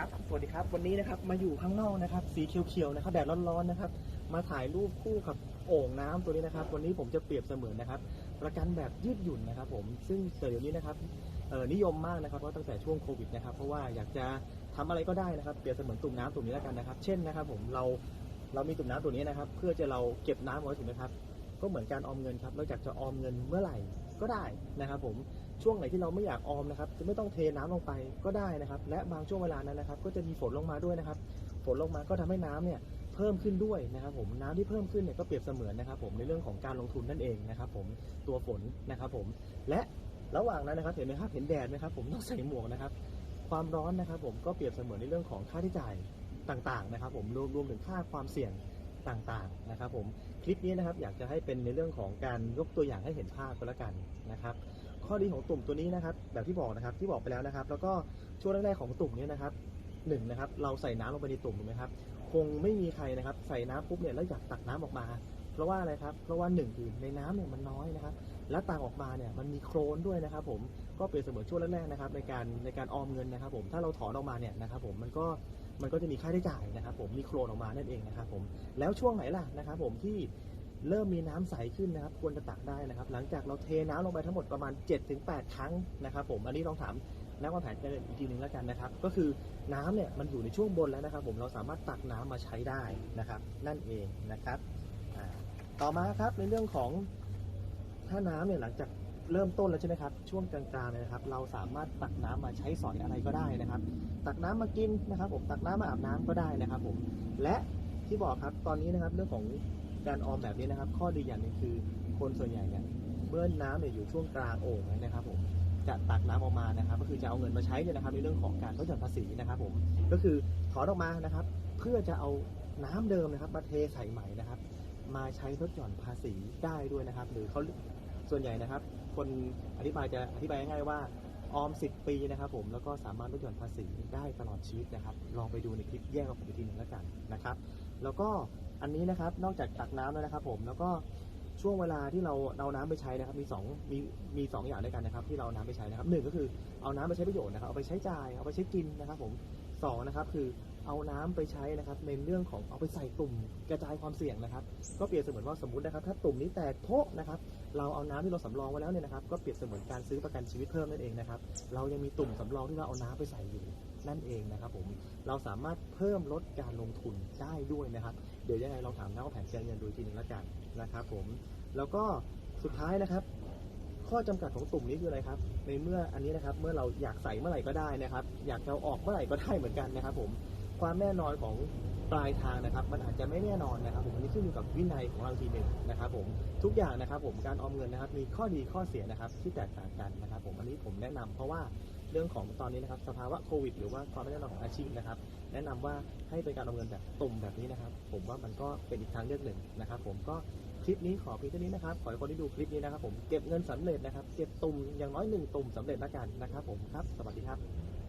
ครับ สวัสดีครับ วันนี้นะครับ มาอยู่ข้างนอกนะครับ สีเขียวๆนะครับ แดดร้อนๆนะครับ มาถ่ายรูปคู่กับโอ่งน้ำตัวนี้นะครับ วันนี้ผมจะเปรียบเสมือนนะครับ ประกันแบบยืดหยุ่นนะครับ ผม ซึ่งเดี๋ยวนี้นะครับเอ่อนิยมมากนะครับเพราะตั้งแต่ช่วงโควิดนะครับ เพราะว่าอยากจะทำอะไรก็ได้นะครับ เปรียบเสมือนตุ่มน้ำตุ่มนี้แล้วกันนะครับ เช่นนะครับ ผม เรา เรามีตุ่มน้ำตัวนี้นะครับ เพื่อจะเราเก็บน้ำเอาไว้ถูกไหมครับ ก็เหมือนการออมเงินครับ เราอยากจะออมเงินเมื่อไหร่ก็ได้นะครับ ผม ช่วงไหนที่เราไม่อยากออมนะครับ จะไม่ต้องเทน้ำลงไปก็ได้นะครับ และบางช่วงเวลานั้นนะครับ ก็จะมีฝนลงมาด้วยนะครับ ฝนลงมาก็ทำให้น้ำเนี่ยเพิ่มขึ้นด้วยนะครับ ผมน้ำที่เพิ่มขึ้นเนี่ยก็เปรียบเสมือนนะครับ ผมในเรื่องของการลงทุนนั่นเองนะครับ ผมตัวฝนนะครับผมและระหว่างนั้นนะครับเห็นไหมครับเห็นแดดไหมครับผมต้องใส่หมวกนะครับ ความร้อนนะครับ ผมก็เปรียบเสมือนในเรื่องของค่าใช้จ่ายต่างๆนะครับ ผมรวมรวมถึงค่าความเสี่ยงต่างๆนะครับ ผมคลิปนี้นะครับอยากจะให้เป็นในเรื่องของการยกตัวอย่างให้เห็นภาพก็แล้วกันนะครับ ข้อดีของตุ่มตัวนี้นะครับ แบบที่บอกนะครับที่บอกไปแล้วนะครับ แล้วก็ช่วงแรกๆของตุ่มเนี้นะครับหนึ่งนะครับ เราใส่น้ำลงไปในตุ่มถูกไหมครับ คงไม่มีใครนะครับ ใส่น้ำปุ๊บเนี่ยแล้วอยากตักน้ำออกมา เพราะว่าอะไรครับ เพราะว่าหนึ่งคือในน้ำเนี่ยมันน้อยนะครับ และตักออกมาเนี่ยมันมีโครนด้วยนะครับ ผมก็เปรียบเสมือนช่วงแรกๆนะครับในการในการออมเงินนะครับ ผมถ้าเราถอนออกมาเนี่ยนะครับ ผมมันก็มันก็จะมีค่าใช้จ่ายนะครับ ผมมีโครนออกมานั่นเองนะครับ ผมแล้วช่วงไหนล่ะนะครับ ผมที่ เริ่มมีน้ำใสขึ้นนะครับ ควรจะตักได้นะครับ หลังจากเราเทน้ำลงไปทั้งหมดประมาณ 7-8 ครั้งนะครับ ผมอันนี้ลองถามนักวางแผนกันอีกทีหนึ่งแล้วกันนะครับ ก็คือน้ำเนี่ยมันอยู่ในช่วงบนแล้วนะครับ ผมเราสามารถตักน้ำมาใช้ได้นะครับ นั่นเองนะครับต่อมาครับในเรื่องของถ้าน้ำเนี่ยหลังจากเริ่มต้นแล้วใช่ไหมครับ ช่วงกลางๆเนี่ยนะครับ เราสามารถตักน้ำมาใช้สอยอะไรก็ได้นะครับ ตักน้ำมากินนะครับ ผมตักน้ำมาอาบน้ำก็ได้นะครับ ผมและที่บอกครับตอนนี้นะครับเรื่องของ การออมแบบนี้นะครับ ข้อดีอย่างหนึงคือคนส่วนใหญ่เนี่ยเมื่อน้ำเนี่ยอยู่ช่วงกลางโอ่งนะครับผมจะตักน้ำออกมานะครับ ก็คือจะเอาเงินมาใช้เนี่ยนะครับในเรื่องของการลดหย่อนภาษีนะครับ ผมก็คือถอนออกมานะครับ เพื่อจะเอาน้ำเดิมนะครับมาเทใส่ใหม่นะครับ มาใช้ลดหย่อนภาษีได้ด้วยนะครับ หรือเขาส่วนใหญ่นะครับ คนอธิบายจะอธิบายง่ายๆว่าออม 10 ปีนะครับผมแล้วก็สามารถลดหย่อนภาษีได้ตลอดชีวิตนะครับ ลองไปดูในคลิปแยกออกไปทีหนึ่งแล้วกันนะครับ แล้วก็ อันนี้นะครับนอกจากตักน้ำแล้วนะครับ ผมแล้วก็ช่วงเวลาที่เราเอาน้ำไปใช้นะครับ มีสองมีมีสองอย่างด้วยกันนะครับ ที่เราเอาน้ำไปใช้นะครับหนึ่งก็คือเอาน้ำไปใช้ประโยชน์นะครับเอาไปใช้จ่ายเอาไปใช้กินนะครับ ผมสองนะครับคือเอาน้ำไปใช้นะครับ ในเรื่องของเอาไปใส่ตุ่มกระจายความเสี่ยงนะครับ ก็เปรียบเสมือนว่าสมมตินะครับ ถ้าตุ่มนี้แตกโพะนะครับ เราเอาน้ำที่เราสำรองไว้แล้วเนี่ยนะครับ ก็เปรียบเสมือนการซื้อประกันชีวิตเพิ่มนั่นเองนะครับ เรายังมีตุ่มสำรองที่เราเอาน้ำไปใส่อยู่ นั่นเองนะครับผมเราสามารถเพิ่มลดการลงทุนได้ด้วยนะครับ เดี๋ยวยังไงเราถามนักวางแผนการเงินดูทีนึงแล้วกันนะครับผมแล้วก็สุดท้ายนะครับ ข้อจำกัดของตุ่มนี้คืออะไรครับ ในเมื่ออันนี้นะครับเมื่อเราอยากใส่เมื่อไหร่ก็ได้นะครับ อยากจะเอาออกเมื่อไหร่ก็ได้เหมือนกันนะครับผม ความแน่นอนของปลายทางนะครับ มันอาจจะไม่แน่นอนนะครับผมอันนี้ขึ้นอยู่กับวินัยของเราทีหนึ่งนะครับผมทุกอย่างนะครับ ผมการออมเงินนะครับ มีข้อดีข้อเสียนะครับที่แตกต่างกันนะครับ ผมอันนี้ผมแนะนำเพราะว่าเรื่องของตอนนี้นะครับสภาวะโควิด หรือว่าความไม่แน่นอนของอาชีพนะครับ แนะนำว่าให้เป็นการออมเงินแบบตุ่มแบบนี้นะครับ ผมว่ามันก็เป็นอีกทางเลือกหนึ่งนะครับ ผมก็คลิปนี้ขอเพียงเท่านี้นะครับ ขอให้คนที่ดูคลิปนี้นะครับ ผมเก็บเงินสำเร็จนะครับ เก็บตุ่มอย่างน้อยหนึ่งตุ่มสำเร็จละกันนะครับ ผมครับ สวัสดีครับ